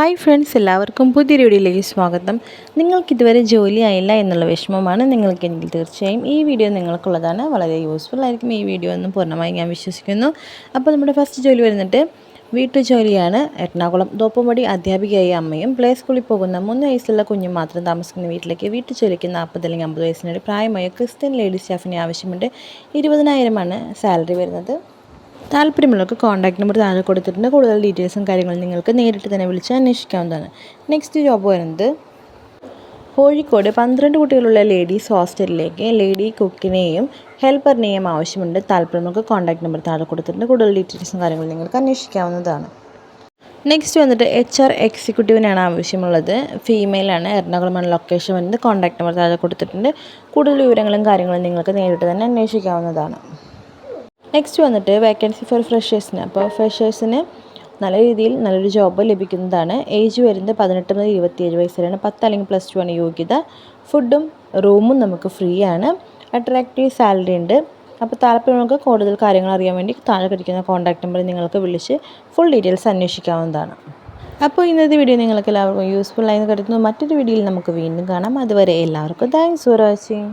Hi friends എല്ലാവർക്കും പുതിയ വീഡിയോയിലേക്ക് സ്വാഗതം. നിങ്ങൾക്കിതുവരെ ജോലി ആയില്ല എന്നുള്ള വിഷമമാണ് നിങ്ങൾക്കെങ്കിൽ തീർച്ചയായും ഈ വീഡിയോ നിങ്ങൾക്കുള്ളതാണ്. വളരെ യൂസ്ഫുൾ ആയിരിക്കും ഈ വീഡിയോ എന്ന് പൂർണമായി ഞാൻ വിശ്വസിക്കുന്നു. അപ്പോൾ നമ്മുടെ ഫസ്റ്റ് ജോലി വരുന്നിട്ട് വീട്ടുജോലിയാണ് എറണാകുളം തോപ്പുംപടി അധ്യാപികയായ അമ്മയും പ്ലേ സ്കൂളിൽ പോകുന്ന മൂന്ന് വയസ്സുള്ള കുഞ്ഞും മാത്രം താമസിക്കുന്ന വീട്ടിലേക്ക് വീട്ടുജോലിക്ക് നാൽപ്പത് അല്ലെങ്കിൽ അമ്പത് വയസ്സിനിടെ പ്രായമായ ക്രിസ്ത്യൻ ലേഡീസ് സ്റ്റാഫിനെ ആവശ്യമുണ്ട്. ഇരുപതിനായിരമാണ് സാലറി വരുന്നത്. താല്പര്യമുള്ളവർക്ക് കോൺടാക്ട് നമ്പർ താഴെ കൊടുത്തിട്ടുണ്ട്. കൂടുതൽ ഡീറ്റെയിൽസും കാര്യങ്ങളും നിങ്ങൾക്ക് നേരിട്ട് തന്നെ വിളിച്ച് അന്വേഷിക്കാവുന്നതാണ്. നെക്സ്റ്റ് ജോബ് വരുന്നത് കോഴിക്കോട് പന്ത്രണ്ട് കുട്ടികളുള്ള ലേഡീസ് ഹോസ്റ്റലിലേക്ക് ലേഡി കുക്കിനെയും ഹെൽപ്പറിനെയും ആവശ്യമുണ്ട്. താല്പര്യമുള്ളവർക്ക് കോൺടാക്ട് നമ്പർ താഴെ കൊടുത്തിട്ടുണ്ട്. കൂടുതൽ ഡീറ്റെയിൽസും കാര്യങ്ങളും നിങ്ങൾക്ക് അന്വേഷിക്കാവുന്നതാണ്. നെക്സ്റ്റ് വന്നിട്ട് എച്ച് ആർ എക്സിക്യൂട്ടീവിനാണ് ആവശ്യമുള്ളത്. ഫീമെയിലാണ് എറണാകുളമാണ് ലൊക്കേഷൻ വരുന്നത്. കോൺടാക്ട് നമ്പർ താഴെ കൊടുത്തിട്ടുണ്ട്. കൂടുതൽ വിവരങ്ങളും കാര്യങ്ങളും നിങ്ങൾക്ക് നേരിട്ട് തന്നെ അന്വേഷിക്കാവുന്നതാണ്. നെക്സ്റ്റ് വന്നിട്ട് വേക്കൻസി ഫോർ ഫ്രഷേഴ്സിന് അപ്പോൾ ഫ്രഷേഴ്സിന് നല്ല രീതിയിൽ നല്ലൊരു ജോബ് ലഭിക്കുന്നതാണ്. ഏജ് വരുന്നത് പതിനെട്ട് മുതൽ ഇരുപത്തിയേഴ് വയസ്സ് വരെയാണ് പത്ത് അല്ലെങ്കിൽ പ്ലസ് ടു ആണ് യോഗ്യത. ഫുഡും റൂമും നമുക്ക് ഫ്രീ ആണ്. അട്രാക്റ്റീവ് സാലറി ഉണ്ട്. അപ്പോൾ താല്പര്യങ്ങൾക്ക് കൂടുതൽ കാര്യങ്ങൾ അറിയാൻ വേണ്ടി താഴെ കിടക്കുന്ന കോൺടാക്ട് നമ്പറിൽ നിങ്ങൾക്ക് വിളിച്ച് ഫുൾ ഡീറ്റെയിൽസ് അന്വേഷിക്കാവുന്നതാണ്. അപ്പോൾ ഇന്നത്തെ വീഡിയോ നിങ്ങൾക്ക് എല്ലാവർക്കും യൂസ്ഫുൾ ആയി കരുതുന്നു. മറ്റൊരു വീഡിയോയിൽ നമുക്ക് വീണ്ടും കാണാം. അതുവരെ എല്ലാവർക്കും താങ്ക്സ് ഫോർ വാച്ചിങ്